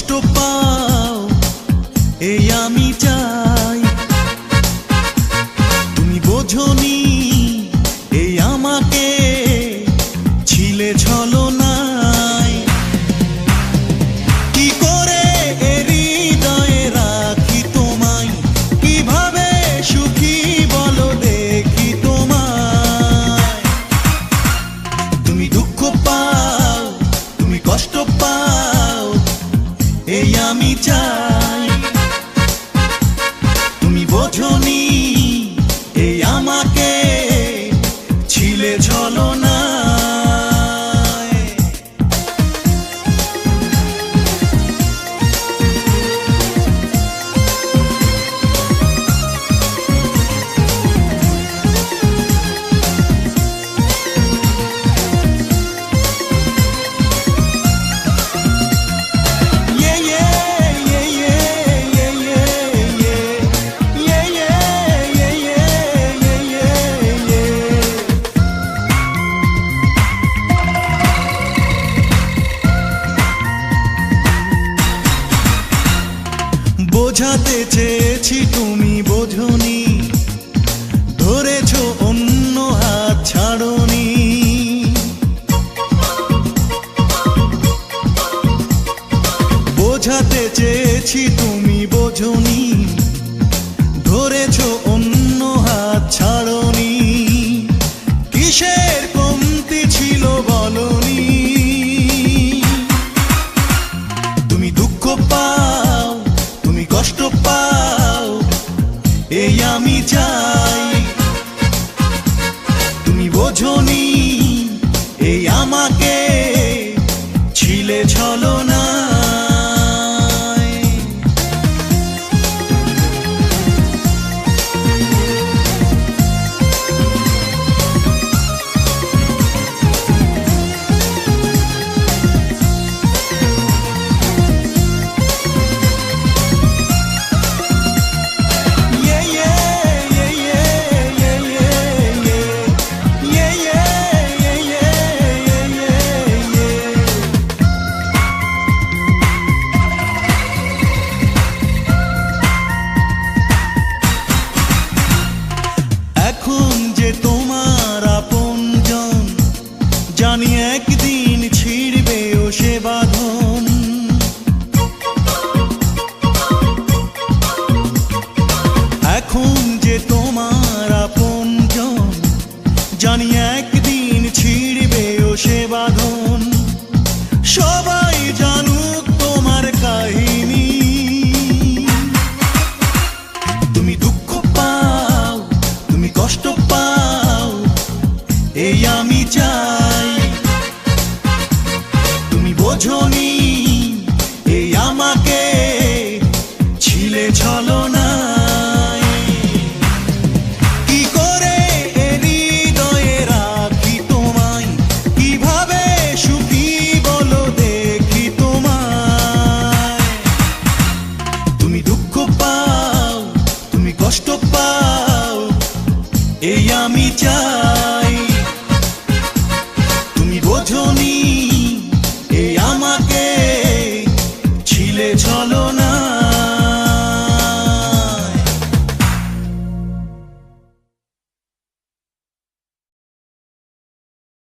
কষ্ট পা আমি চাই। বোঝাতে চেয়েছি তুমি বোঝনি। ধরেছ অন্য হাত ছাড়নি। বোঝাতে চেয়েছি তুমি বোঝনি। ধরেছো বোঝনি একদিন ছিড়বে ও সে এখন যে তোমার জানি একদিন ছিড়বে ও সে সবাই তোমার কাহিনী। তুমি দুঃখ পাও, তুমি কষ্ট পাও, এই আমি চাই। 一条。